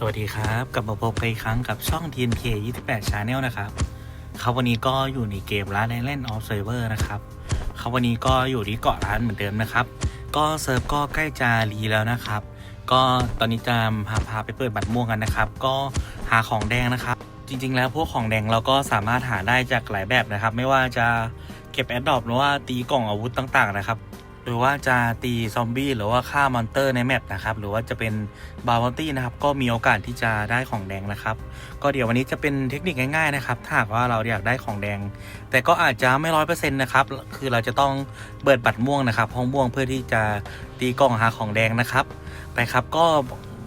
สวัสดีครับ กลับมาพบกันอีกครั้งกับช่อง TNK 28 Channel นะครับครับวันนี้ก็อยู่ในเกมร้าน Island of Server นะครับครับวันนี้ก็อยู่ที่เกาะร้านเหมือนเดิมนะครับ ก็เซิร์ฟก็ใกล้จะรีแล้วนะครับ ก็ตอนนี้จะพาพาไปเปิดบัตรม่วงกันนะครับ ก็หาของแดงนะครับ จริง ๆ แล้วพวกของแดงเราก็สามารถหาได้จากหลายแบบนะครับ ไม่ว่าจะเก็บแอดดอปหรือว่าตีกล่องอาวุธต่าง ๆ นะครับ หรือว่าจะตีซอมบี้หรือว่าฆ่ามอนเตอร์ในแมปนะครับ หรือว่าจะเป็นบาวตี้นะครับ ก็มีโอกาสที่จะได้ของแดงนะครับ ก็เดี๋ยววันนี้จะเป็นเทคนิคง่ายๆนะครับ ถ้าหากว่าเราอยากได้ของแดง แต่ก็อาจจะไม่ร้อยเปอร์เซ็นต์นะครับ คือเราจะต้องเปิดบัตรม่วงนะครับห้องม่วงเพื่อที่จะตีกล่องหาของแดงนะครับ ไปครับ ก็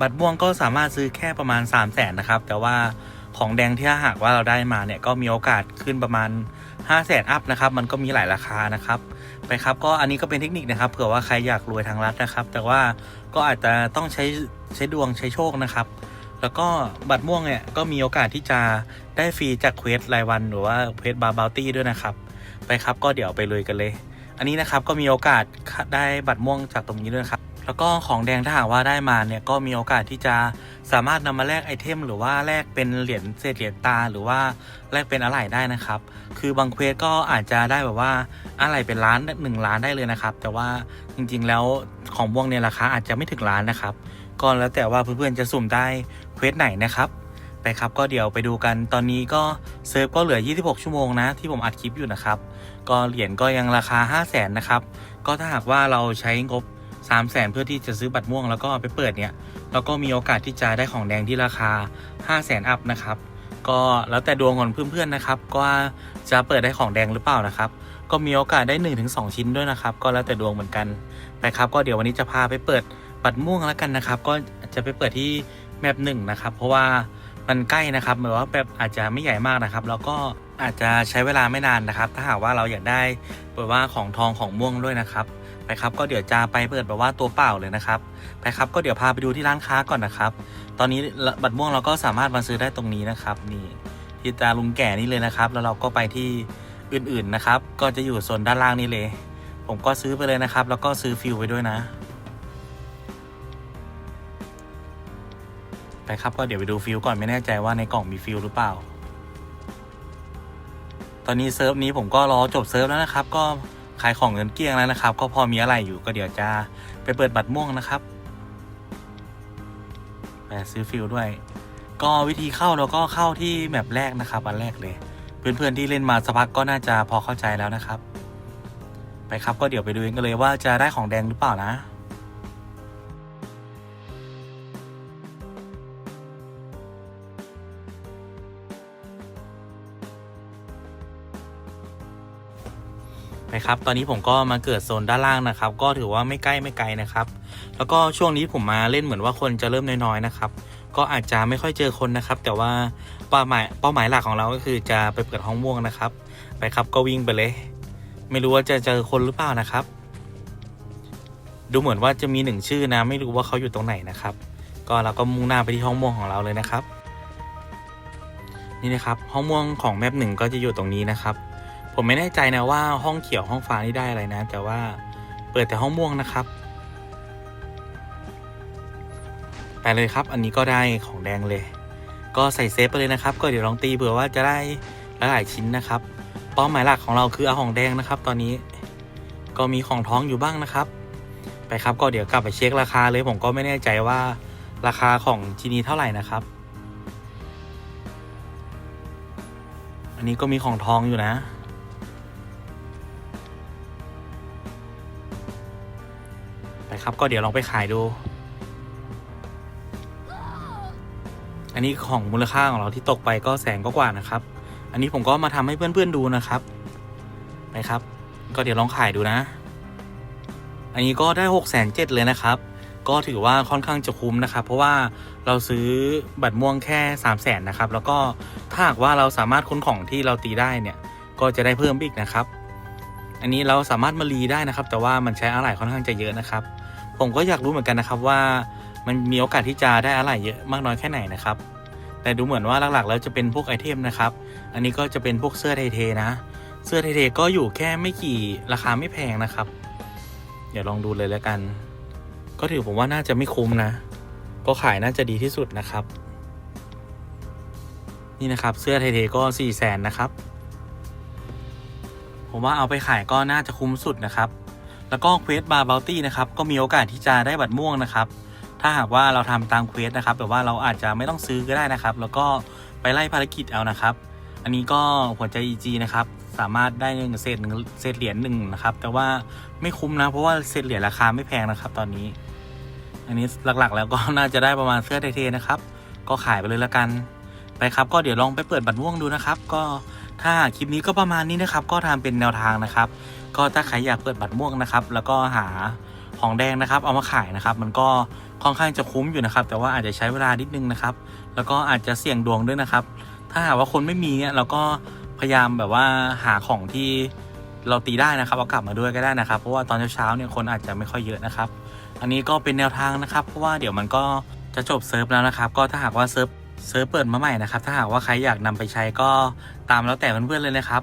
บัตรม่วงก็สามารถซื้อแค่ประมาณ 3 0 0แสนนะครับ แต่ว่าของแดงที่ถ้าหากว่าเราได้มาเนี่ยก็มีโอกาสขึ้นประมาณ 5 0 0แสนอัพนะครับ มันก็มีหลายราคานะครับ ไปครับก็อันนี้ก็เป็นเทคนิคนะครับเผื่อว่าใครอยากรวยทางรัฐนะครับ แต่ว่าก็อาจจะต้องใช้ใช้ดวงใช้โชคนะครับ แล้วก็บัตรม่วงเนี่ยก็มีโอกาสที่จะได้ฟรีจากเควสรายวันหรือว่าเควสบาร์บาตี้ด้วยนะครับ ไปครับก็เดี๋ยวไปเลยกันเลย อันนี้นะครับก็มีโอกาสได้บัตรม่วงจากตรงนี้ด้วยครับ แล้วก็ของแดงถ้าหากว่าได้มาเนี่ยก็มีโอกาสที่จะสามารถนำมาแลกไอเทม หรือว่าแลกเป็นเหรียญเศษเหรียญตา หรือว่าแลกเป็นอะไหล่ได้นะครับ คือบางเควสก็อาจจะได้แบบว่าอะไหล่เป็นล้านหนึ่งล้านได้เลยนะครับ แต่ว่าจริงๆแล้วของวงเนี่ยราคาอาจจะไม่ถึงล้านนะครับก็แล้วแต่ว่าเพื่อนๆจะสุ่มได้เควสไหนนะครับไปครับก็เดี๋ยวไปดูกันตอนนี้ก็เซิร์ฟก็เหลือ 26 ชั่วโมงนะที่ผมอัดคลิปอยู่นะครับ ก็เหรียญก็ยังราคา 5 0 0แสนนะครับก็ถ้าหากว่าเราใช้งบ 3 0 0แสนเพื่อที่จะซื้อบัตรม่วงแล้วก็ไปเปิดเนี่ยเราก็มีโอกาสที่จะได้ของแดงที่ราคา 5 0 0แสนอัพนะครับก็แล้วแต่ดวงของเพื่อนๆนะครับ ก็จะเปิดได้ของแดงหรือเปล่านะครับ ก็มีโอกาสได้ 1-2 ชิ้นด้วยนะครับ ก็แล้วแต่ดวงเหมือนกันไปครับก็เดี๋ยววันนี้จะพาไปเปิดบัตรม่วงแล้วกันนะครับ ก็จะไปเปิดที่แมปหนึ่งนะครับ เพราะว่ามันใกล้นะครับหรือว่าแบบอาจจะไม่ใหญ่มากนะครับ แล้วก็อาจจะใช้เวลาไม่นานนะครับ ถ้าหากว่าเราอยากได้เปิดว่าของทองของม่วงด้วยนะครับ ไปครับก็เดี๋ยวจะไปเปิดแบบว่าตัวเปล่าเลยนะครับไปครับก็เดี๋ยวพาไปดูที่ร้านค้าก่อนนะครับ ตอนนี้บัตรม่วงเราก็สามารถมาซื้อได้ตรงนี้นะครับนี่ที่ตาลุงแก่นี่เลยนะครับ แล้วเราก็ไปที่อื่นๆนะครับ ก็จะอยู่โซนด้านล่างนี่เลย ผมก็ซื้อไปเลยนะครับ แล้วก็ซื้อฟิลไปด้วยนะ ไปครับก็เดี๋ยวไปดูฟิลก่อนไม่แน่ใจว่าในกล่องมีฟิลหรือเปล่า ตอนนี้เซิร์ฟนี้ผมก็รอจบเซิร์ฟแล้วนะครับ ก็ ขายของเงินเกลี้ยงแล้วนะครับ ก็พอมีอะไรอยู่ก็เดี๋ยวจะไปเปิดบัตรม่วงนะครับไปซื้อฟิลด้วย ก็วิธีเข้าเราก็เข้าที่แมปแรกนะครับ อันแรกเลย เพื่อนๆที่เล่นมาสักพักก็น่าจะพอเข้าใจแล้วนะครับ ไปครับก็เดี๋ยวไปดูกันเลยว่าจะได้ของแดงหรือเปล่านะ ไปครับ ตอนนี้ผมก็มาเกิดโซนด้านล่างนะครับ ก็ถือว่าไม่ใกล้ไม่ไกลนะครับ แล้วก็ช่วงนี้ผมมาเล่นเหมือนว่าคนจะเริ่มน้อยๆนะครับ ก็อาจจะไม่ค่อยเจอคนนะครับ แต่ว่าเป้าหมายเป้าหมายหลักของเราก็คือจะไปเปิดห้องม่วงนะครับ ไปครับก็วิ่งไปเลย ไม่รู้ว่าจะเจอคนหรือเปล่านะครับ ดูเหมือนว่าจะมีหนึ่งชื่อนะ ไม่รู้ว่าเขาอยู่ตรงไหนนะครับ ก็เราก็มุ่งหน้าไปที่ห้องม่วงของเราเลยนะครับ นี่นะครับห้องม่วงของแมปหนึ่งก็จะอยู่ตรงนี้นะครับ ผมไม่แน่ใจนะว่าห้องเขียวห้องฟ้านี่ได้อะไรนะ แต่ว่าเปิดแต่ห้องม่วงนะครับ ไปเลยครับ อันนี้ก็ได้ของแดงเลย ก็ใส่เซฟไปเลยนะครับ ก็เดี๋ยวลองตีเผื่อว่าจะได้หลายชิ้นนะครับเป้าหมายหลักของเราคือเอาของแดงนะครับ ตอนนี้ก็มีของท้องอยู่บ้างนะครับ ไปครับก็เดี๋ยวกลับไปเช็คราคาเลยผมก็ไม่แน่ใจว่าราคาของชิ้นนี้เท่าไหร่นะครับ อันนี้ก็มีของทองอยู่นะ ครับ ก็เดี๋ยวลองไปขายดู อันนี้ของมูลค่าของเราที่ตกไปก็แสนก็กว่านะครับ อันนี้ผมก็มาทำให้เพื่อนๆดูนะครับไปครับ ก็เดี๋ยวลองขายดูนะ อันนี้ก็ได้หกแสนเจ็ดเลยนะครับ ก็ถือว่าค่อนข้างจะคุ้มนะครับ เพราะว่าเราซื้อบัตรม่วงแค่3 0 0แสนนะครับ แล้วก็ถ้าหากว่าเราสามารถค้นของที่เราตีได้เนี่ย ก็จะได้เพิ่มอีกนะครับอันนี้เราสามารถมารีได้นะครับ แต่ว่ามันใช้อะไหล่ค่อนข้างจะเยอะนะครับ ผมก็อยากรู้เหมือนกันนะครับว่ามันมีโอกาสที่จะได้อะไหล่เยอะมากน้อยแค่ไหนนะครับ แต่ดูเหมือนว่าหลักๆ แล้วจะเป็นพวกไอเทมนะครับ อันนี้ก็จะเป็นพวกเสื้อไทเทนะ เสื้อไทเทก็อยู่แค่ไม่กี่ราคาไม่แพงนะครับ เดี๋ยวลองดูเลยแล้วกัน ก็ถือผมว่าน่าจะไม่คุ้มนะ ก็ขายน่าจะดีที่สุดนะครับ นี่นะครับเสื้อไทเทก็4ี่แสนนะครับ ผมว่าเอาไปขายก็น่าจะคุ้มสุดนะครับ แล้วก็เควสบาร์บัลตี้นะครับก็มีโอกาสที่จะได้บัตรม่วงนะครับ ถ้าหากว่าเราทำตามเควสนะครับแบบว่าเราอาจจะไม่ต้องซื้อก็ได้นะครับ แล้วก็ไปไล่ภารกิจเอานะครับ อันนี้ก็หัวใจ EG นะครับสามารถได้เงินเศษเศษเหรียญหนึ่งนะครับ แต่ว่าไม่คุ้มนะ เพราะว่าเศษเหรียญราคาไม่แพงนะครับ ตอนนี้ อันนี้หลักๆ แล้วก็น่าจะได้ประมาณเสื้อเทๆนะครับ ก็ขายไปเลยละกันไปครับก็เดี๋ยวลองไปเปิดบัตรม่วงดูนะครับ ก็ถ้าคลิปนี้ก็ประมาณนี้นะครับ ก็ทำเป็นแนวทางนะครับ ก็ถ้าใครอยากเปิดบัตรม่วงนะครับ แล้วก็หาของแดงนะครับ เอามาขายนะครับ มันก็ค่อนข้างจะคุ้มอยู่นะครับ แต่ว่าอาจจะใช้เวลานิดนึงนะครับ แล้วก็อาจจะเสี่ยงดวงด้วยนะครับ ถ้าหากว่าคนไม่มีเนี่ยเราก็พยายามแบบว่าหาของที่เราตีได้นะครับเอากลับมาด้วยก็ได้นะครับ เพราะว่าตอนเช้าๆเนี่ยคนอาจจะไม่ค่อยเยอะนะครับ อันนี้ก็เป็นแนวทางนะครับ เพราะว่าเดี๋ยวมันก็จะจบเซิร์ฟแล้วนะครับ ก็ถ้าหากว่าเซิร์ฟเซิร์ฟเปิดมาใหม่นะครับ ถ้าหากว่าใครอยากนำไปใช้ก็ตามแล้วแต่เพื่อนๆเลยนะครับ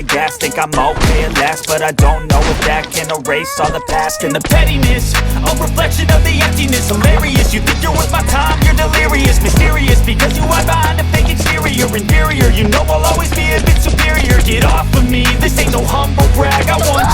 can gas, think I'm okay at last But I don't know if that can erase all the past And the pettiness, a reflection of the emptiness. Hilarious, you think you're worth my time, you're delirious. Mysterious, because you hide behind a fake exterior. Inferior, you know I'll always be a bit superior. Get off of me, this ain't no humble brag. I want